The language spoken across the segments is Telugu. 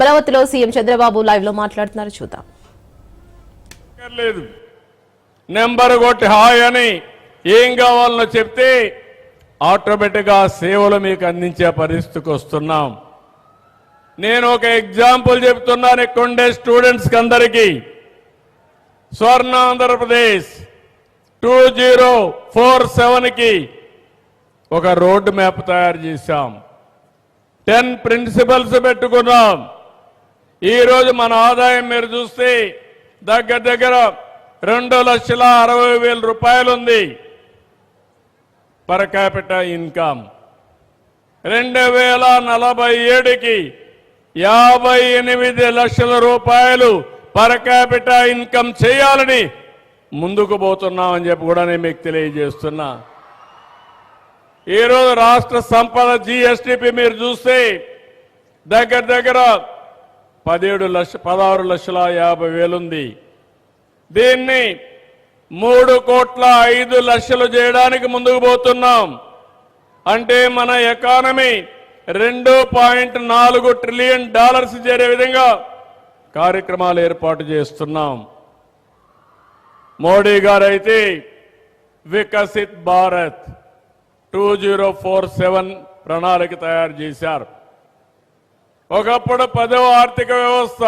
అమరావతిలో సీఎం చంద్రబాబు లైవ్లో మాట్లాడుతున్నారు చూద్దాం. లేదు. నెంబర్ కొట్టి హాయ్ అని ఏం కావాలనో చెప్తే ఆటోమేటిక్గా సేవలు మీకు అందించే పరిస్థితికి వస్తున్నాం. నేను ఒక ఎగ్జాంపుల్ చెప్తున్నాను ఎక్కువండే స్టూడెంట్స్కి అందరికీ. Swarna Andhra Pradesh two zero four సెవెన్కి ఒక రోడ్డు మ్యాప్ తయారు చేశాం. టెన్ ప్రిన్సిపల్స్ పెట్టుకున్నాం. ఈరోజు మన ఆదాయం మీరు చూస్తే దగ్గర దగ్గర రెండు లక్షల అరవై వేల రూపాయలు ఉంది. పర్ క్యాపిటల్ ఇన్కమ్ రెండు వేల నలభై ఏడుకి యాభై ఎనిమిది లక్షల రూపాయలు పర్ క్యాపిటల్ ఇన్కమ్ చేయాలని ముందుకు పోతున్నామని చెప్పి కూడా నేను మీకు తెలియజేస్తున్నా. ఈరోజు రాష్ట్ర సంపద జిఎస్టిపి మీరు చూస్తే దగ్గర దగ్గర పదిహేడు లక్ష పదహారు లక్షల యాభై వేలుంది. దీన్ని మూడు కోట్ల ఐదు లక్షలు చేయడానికి ముందుకు పోతున్నాం. అంటే మన ఎకానమీ రెండు పాయింట్ నాలుగు ట్రిలియన్ డాలర్స్ చేరే విధంగా కార్యక్రమాలు ఏర్పాటు చేస్తున్నాం. Modi గారైతే Viksit Bharat two zero four seven ప్రణాళిక తయారు చేశారు. ఒకప్పుడు పదవ ఆర్థిక వ్యవస్థ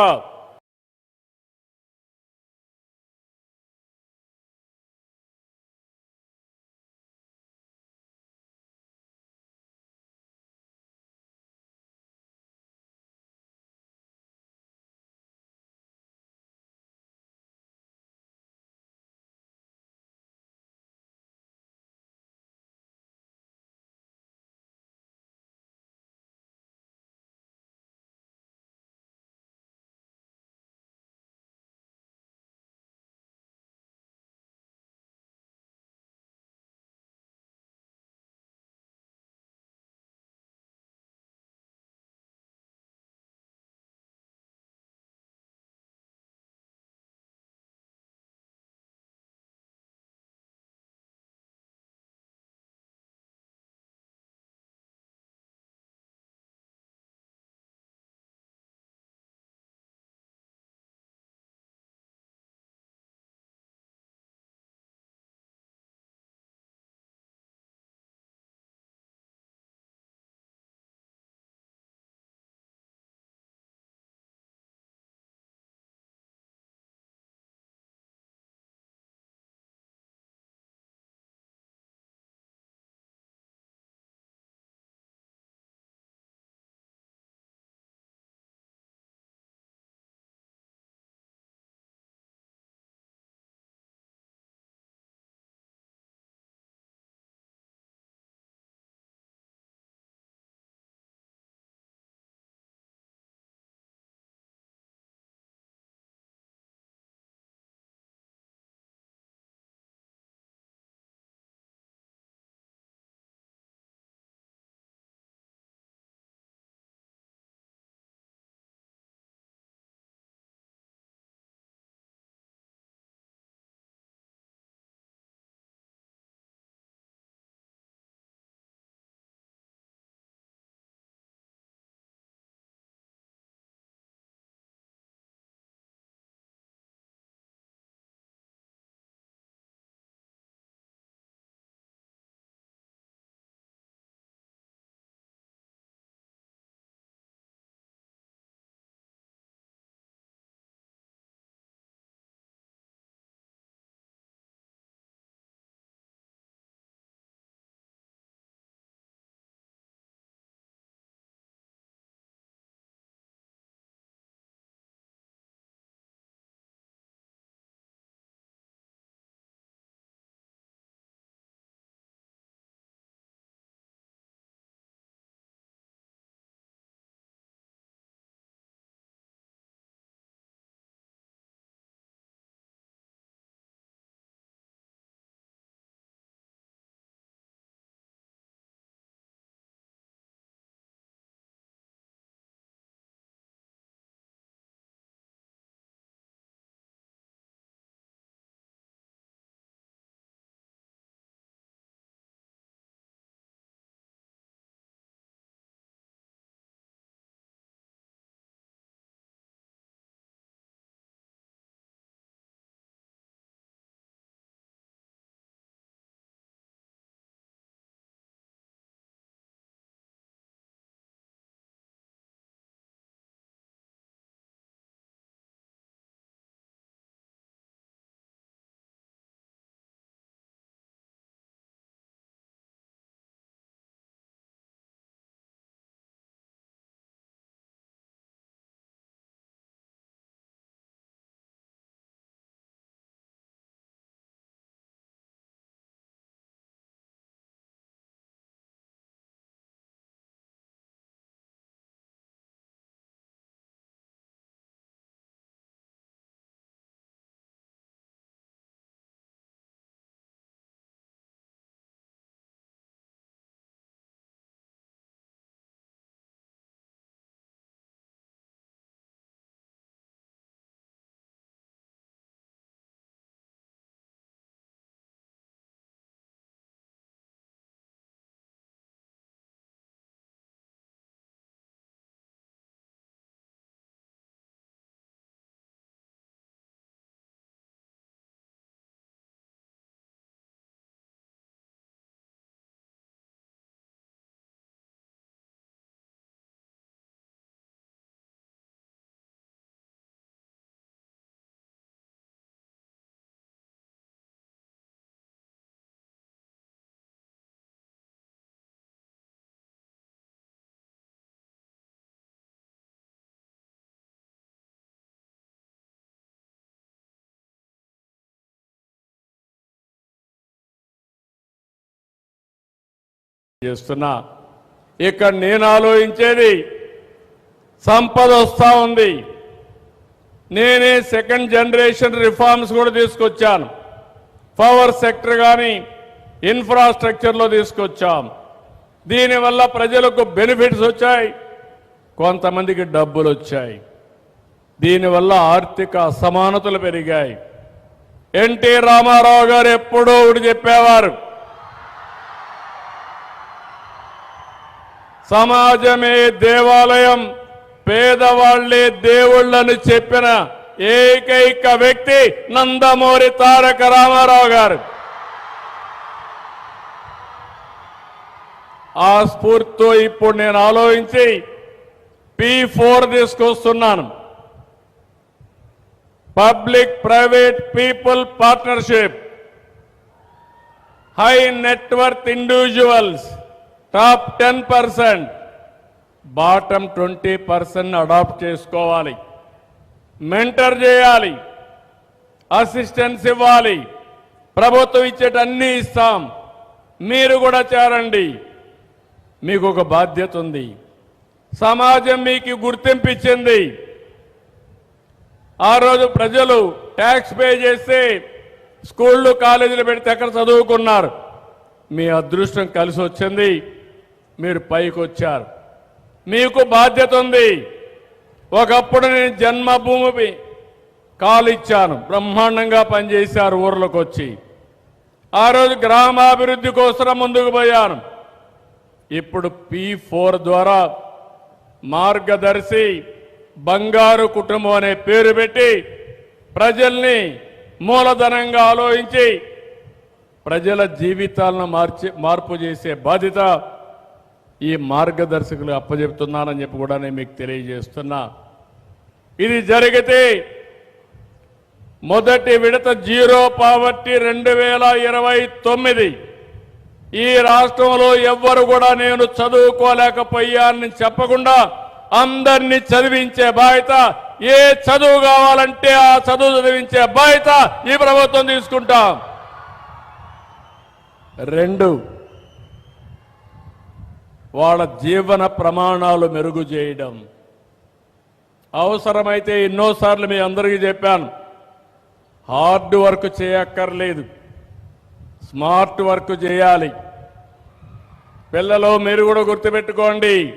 చేస్తున్నా. ఇక్కడ నేను ఆలోచించేది సంపద వస్తూ ఉంది. నేనే సెకండ్ జనరేషన్ రిఫార్మ్స్ కూడా తీసుకొచ్చాను. పవర్ సెక్టర్ కానీ ఇన్ఫ్రాస్ట్రక్చర్లో తీసుకొచ్చాం. దీనివల్ల ప్రజలకు బెనిఫిట్స్ వచ్చాయి. కొంతమందికి డబ్బులు వచ్చాయి. దీనివల్ల ఆర్థిక అసమానతలు పెరిగాయి. ఎన్టీ రామారావు గారు ఎప్పుడూ ఒకటి చెప్పేవారు సమాజమే దేవాలయం. పేదవాళ్ళే దేవుళ్ళని చెప్పిన ఏకైక వ్యక్తి నందమూరి తారక రామారావు గారు. ఆ స్ఫూర్తితో ఇప్పుడు నేను ఆలోచించి పి ఫోర్ తీసుకొస్తున్నాను. Public private people partnership. High networth individuals. Top ten percent bottom twenty percent adopt చేసుకోవాలి. మెంటర్ చేయాలి. అసిస్టెన్స్ ఇవ్వాలి. ప్రభుత్వం ఇచ్చేటన్నీ ఇస్తాం. మీరు కూడా చేరండి. మీకు ఒక బాధ్యత ఉంది. సమాజం మీకు గుర్తింపు ఇచ్చింది. ఆ రోజు ప్రజలు ట్యాక్స్ పే చేస్తే స్కూళ్ళు కాలేజీలు పెడితే ఎక్కడ చదువుకున్నారు? మీ అదృష్టం కలిసి వచ్చింది. మీరు పైకి వచ్చారు. మీకు బాధ్యత ఉంది. ఒకప్పుడు నేను జన్మభూమి కాలిచ్చాను. బ్రహ్మాండంగా పనిచేశారు ఊర్లోకి వచ్చి ఆ రోజు గ్రామాభివృద్ధి కోసం ముందుకు పోయాను. ఇప్పుడు పి ఫోర్ ద్వారా మార్గదర్శి బంగారు కుటుంబం అనే పేరు పెట్టి ప్రజల్ని మూలధనంగా ఆలోచించి ప్రజల జీవితాలను మార్చి మార్పు చేసే బాధ్యత ఈ మార్గదర్శకులు అప్పజెప్తున్నానని చెప్పి కూడా నేను మీకు తెలియజేస్తున్నా. ఇది జరిగితే మొదటి విడత జీరో పావర్టీ రెండు వేల ఇరవై తొమ్మిది. ఈ రాష్ట్రంలో ఎవ్వరు కూడా నేను చదువుకోలేకపోయానని చెప్పకుండా అందరినీ చదివించే బాధ్యత ఏ చదువు కావాలంటే ఆ చదువు చదివించే బాధ్యత ఈ ప్రభుత్వం తీసుకుంటాం. రెండు వాళ్ళ జీవన ప్రమాణాలు మెరుగు చేయడం. అవసరమైతే ఎన్నోసార్లు మీ అందరికీ చెప్పాను. హార్డ్ వర్క్ చేయక్కర్లేదు. స్మార్ట్ వర్క్ చేయాలి. పిల్లలు మీరు కూడా గుర్తుపెట్టుకోండి.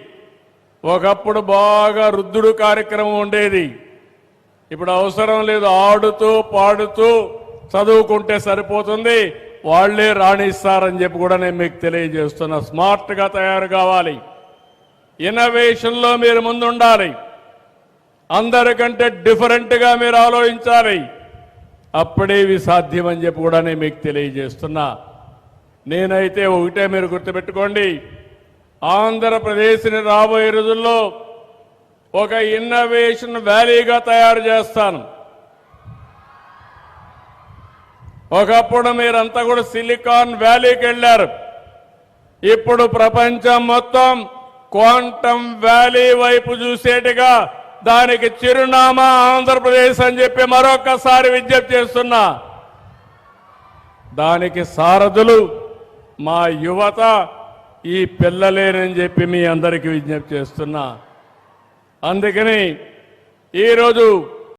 ఒకప్పుడు బాగా రుద్దుడు కార్యక్రమం ఉండేది. ఇప్పుడు అవసరం లేదు ఆడుతూ పాడుతూ చదువుకుంటే సరిపోతుంది. వాళ్ళే రాణిస్తారని చెప్పి కూడా నేను మీకు తెలియజేస్తున్నా. స్మార్ట్గా తయారు కావాలి. ఇన్నోవేషన్లో మీరు ముందుండాలి. అందరికంటే డిఫరెంట్గా మీరు ఆలోచించాలి. అప్పుడే ఇవి సాధ్యమని చెప్పి కూడా నేను మీకు తెలియజేస్తున్నా. నేనైతే ఒకటే మీరు గుర్తుపెట్టుకోండి. ఆంధ్రప్రదేశ్ని రాబోయే రోజుల్లో ఒక ఇన్నోవేషన్ వ్యాలీగా తయారు చేస్తాను. ఒకప్పుడు మీరంతా కూడా సిలికాన్ వ్యాలీకి వెళ్ళారు. ఇప్పుడు ప్రపంచం మొత్తం క్వాంటమ్ వ్యాలీ వైపు చూసేట్టుగా దానికి చిరునామా ఆంధ్రప్రదేశ్ అని చెప్పి మరొకసారి విజ్ఞప్తి చేస్తున్నా. దానికి సారథులు మా యువత ఈ పిల్లలేనని చెప్పి మీ అందరికీ విజ్ఞప్తి చేస్తున్నా. అందుకని ఈరోజు